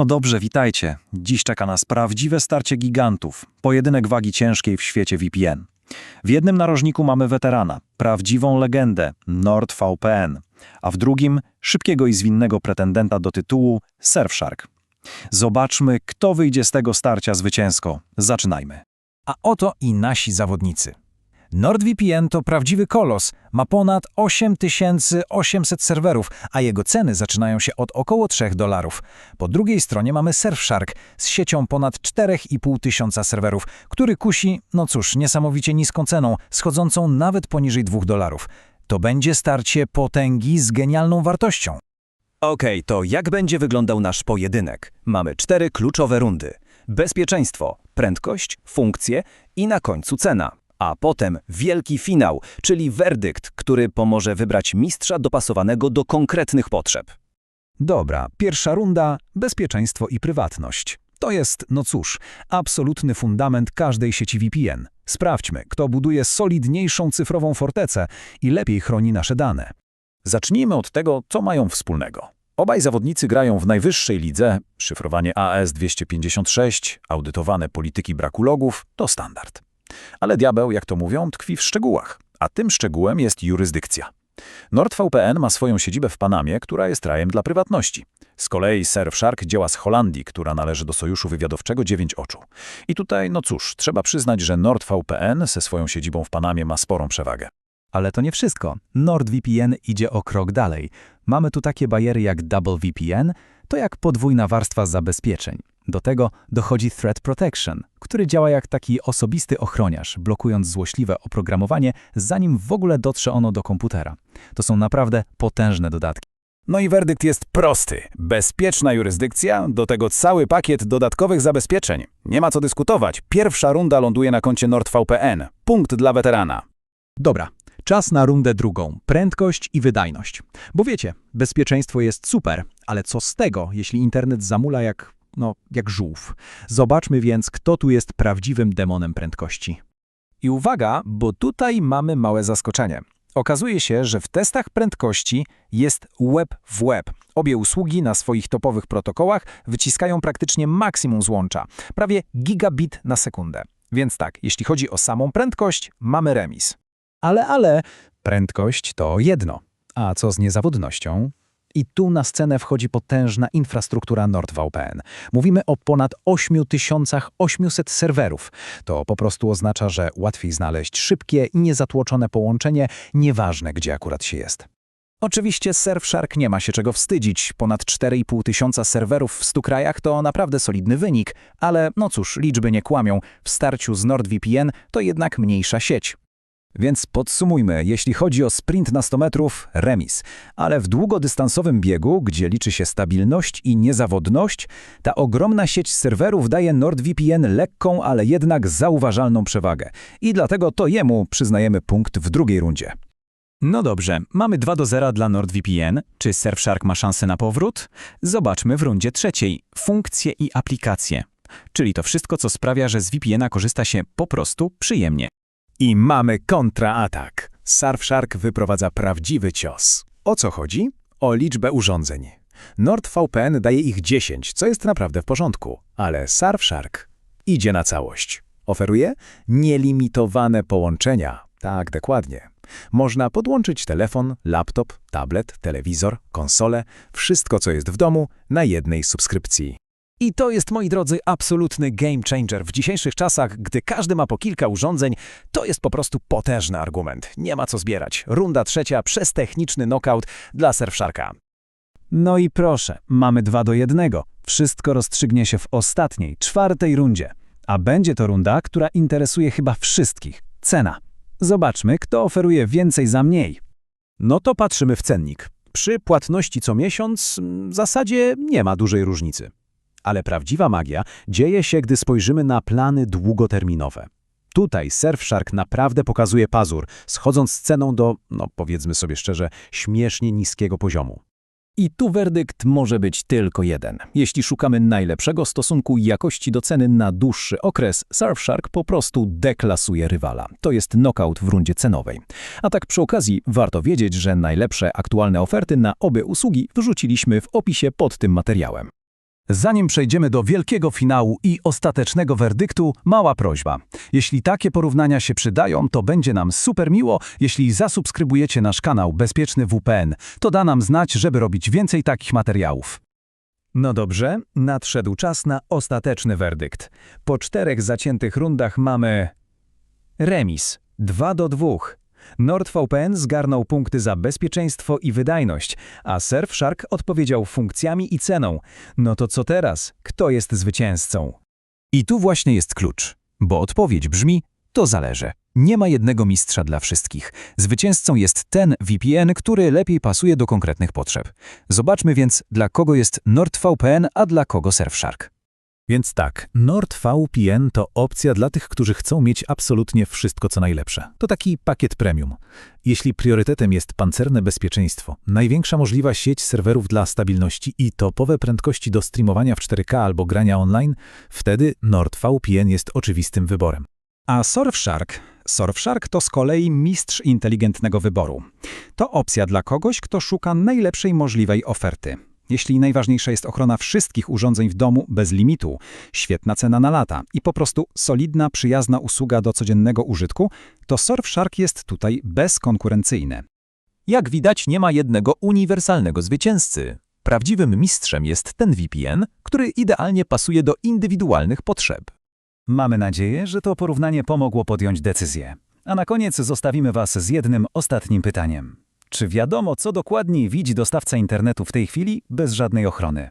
No dobrze, witajcie. Dziś czeka nas prawdziwe starcie gigantów. Pojedynek wagi ciężkiej w świecie VPN. W jednym narożniku mamy weterana, prawdziwą legendę, NordVPN, a w drugim szybkiego i zwinnego pretendenta do tytułu Surfshark. Zobaczmy, kto wyjdzie z tego starcia zwycięsko. Zaczynajmy. A oto i nasi zawodnicy. NordVPN to prawdziwy kolos, ma ponad 8800 serwerów, a jego ceny zaczynają się od około 3 dolarów. Po drugiej stronie mamy Surfshark z siecią ponad 4,5 tysiąca serwerów, który kusi, no cóż, niesamowicie niską ceną, schodzącą nawet poniżej 2 dolarów. To będzie starcie potęgi z genialną wartością. Okej, to jak będzie wyglądał nasz pojedynek? Mamy cztery kluczowe rundy. Bezpieczeństwo, prędkość, funkcje i na końcu cena. A potem wielki finał, czyli werdykt, który pomoże wybrać mistrza dopasowanego do konkretnych potrzeb. Dobra, pierwsza runda bezpieczeństwo i prywatność. To jest, no cóż, absolutny fundament każdej sieci VPN. Sprawdźmy, kto buduje solidniejszą cyfrową fortecę i lepiej chroni nasze dane. Zacznijmy od tego, co mają wspólnego. Obaj zawodnicy grają w najwyższej lidze, szyfrowanie AS-256, audytowane polityki braku logów to standard. Ale diabeł, jak to mówią, tkwi w szczegółach, a tym szczegółem jest jurysdykcja. NordVPN ma swoją siedzibę w Panamie, która jest rajem dla prywatności. Z kolei Surfshark działa z Holandii, która należy do Sojuszu Wywiadowczego Dziewięć Oczu. I tutaj, no cóż, trzeba przyznać, że NordVPN ze swoją siedzibą w Panamie ma sporą przewagę. Ale to nie wszystko. NordVPN idzie o krok dalej. Mamy tu takie bariery jak Double VPN, to jak podwójna warstwa zabezpieczeń. Do tego dochodzi Threat Protection, który działa jak taki osobisty ochroniarz, blokując złośliwe oprogramowanie, zanim w ogóle dotrze ono do komputera. To są naprawdę potężne dodatki. No i werdykt jest prosty. Bezpieczna jurysdykcja, do tego cały pakiet dodatkowych zabezpieczeń. Nie ma co dyskutować. Pierwsza runda ląduje na koncie NordVPN. Punkt dla weterana. Dobra, czas na rundę drugą. Prędkość i wydajność. Bo wiecie, bezpieczeństwo jest super, ale co z tego, jeśli internet zamula jak, no, jak żółw? Zobaczmy więc, kto tu jest prawdziwym demonem prędkości. I uwaga, bo tutaj mamy małe zaskoczenie. Okazuje się, że w testach prędkości jest web w web. Obie usługi na swoich topowych protokołach wyciskają praktycznie maksimum złącza, prawie gigabit na sekundę. Więc tak, jeśli chodzi o samą prędkość, mamy remis. Ale, ale, prędkość to jedno. A co z niezawodnością? I tu na scenę wchodzi potężna infrastruktura NordVPN. Mówimy o ponad 8800 serwerów. To po prostu oznacza, że łatwiej znaleźć szybkie i niezatłoczone połączenie, nieważne gdzie akurat się jest. Oczywiście Surfshark nie ma się czego wstydzić. Ponad 4,5 tysiąca serwerów w 100 krajach to naprawdę solidny wynik, ale no cóż, liczby nie kłamią. W starciu z NordVPN to jednak mniejsza sieć. Więc podsumujmy, jeśli chodzi o sprint na 100 metrów, remis. Ale w długodystansowym biegu, gdzie liczy się stabilność i niezawodność, ta ogromna sieć serwerów daje NordVPN lekką, ale jednak zauważalną przewagę. I dlatego to jemu przyznajemy punkt w drugiej rundzie. No dobrze, mamy 2 do 0 dla NordVPN. Czy Surfshark ma szansę na powrót? Zobaczmy w rundzie trzeciej. Funkcje i aplikacje. Czyli to wszystko, co sprawia, że z VPN-a korzysta się po prostu przyjemnie. I mamy kontraatak. Surfshark wyprowadza prawdziwy cios. O co chodzi? O liczbę urządzeń. NordVPN daje ich 10, co jest naprawdę w porządku, ale Surfshark idzie na całość. Oferuje nielimitowane połączenia. Tak, dokładnie. Można podłączyć telefon, laptop, tablet, telewizor, konsolę, wszystko co jest w domu na jednej subskrypcji. I to jest, moi drodzy, absolutny game changer. W dzisiejszych czasach, gdy każdy ma po kilka urządzeń, to jest po prostu potężny argument. Nie ma co zbierać. Runda trzecia przez techniczny knockout dla Surfsharka. No i proszę, mamy 2 do 1. Wszystko rozstrzygnie się w ostatniej, czwartej rundzie. A będzie to runda, która interesuje chyba wszystkich. Cena. Zobaczmy, kto oferuje więcej za mniej. No to patrzymy w cennik. Przy płatności co miesiąc w zasadzie nie ma dużej różnicy. Ale prawdziwa magia dzieje się, gdy spojrzymy na plany długoterminowe. Tutaj Surfshark naprawdę pokazuje pazur, schodząc z ceną do, no powiedzmy sobie szczerze, śmiesznie niskiego poziomu. I tu werdykt może być tylko jeden. Jeśli szukamy najlepszego stosunku jakości do ceny na dłuższy okres, Surfshark po prostu deklasuje rywala. To jest knockout w rundzie cenowej. A tak przy okazji warto wiedzieć, że najlepsze aktualne oferty na obie usługi wrzuciliśmy w opisie pod tym materiałem. Zanim przejdziemy do wielkiego finału i ostatecznego werdyktu, mała prośba. Jeśli takie porównania się przydają, to będzie nam super miło, jeśli zasubskrybujecie nasz kanał Bezpieczny WPN. To da nam znać, żeby robić więcej takich materiałów. No dobrze, nadszedł czas na ostateczny werdykt. Po czterech zaciętych rundach mamy... Remis. 2 do 2. NordVPN zgarnął punkty za bezpieczeństwo i wydajność, a Surfshark odpowiedział funkcjami i ceną. No to co teraz? Kto jest zwycięzcą? I tu właśnie jest klucz, bo odpowiedź brzmi: to zależy. Nie ma jednego mistrza dla wszystkich. Zwycięzcą jest ten VPN, który lepiej pasuje do konkretnych potrzeb. Zobaczmy więc, dla kogo jest NordVPN, a dla kogo Surfshark. Więc tak, NordVPN to opcja dla tych, którzy chcą mieć absolutnie wszystko co najlepsze. To taki pakiet premium. Jeśli priorytetem jest pancerne bezpieczeństwo, największa możliwa sieć serwerów dla stabilności i topowe prędkości do streamowania w 4K albo grania online, wtedy NordVPN jest oczywistym wyborem. A Surfshark? Surfshark to z kolei mistrz inteligentnego wyboru. To opcja dla kogoś, kto szuka najlepszej możliwej oferty. Jeśli najważniejsza jest ochrona wszystkich urządzeń w domu bez limitu, świetna cena na lata i po prostu solidna, przyjazna usługa do codziennego użytku, to Surfshark jest tutaj bezkonkurencyjny. Jak widać, nie ma jednego uniwersalnego zwycięzcy. Prawdziwym mistrzem jest ten VPN, który idealnie pasuje do indywidualnych potrzeb. Mamy nadzieję, że to porównanie pomogło podjąć decyzję. A na koniec zostawimy Was z jednym ostatnim pytaniem. Czy wiadomo, co dokładnie widzi dostawca internetu w tej chwili bez żadnej ochrony?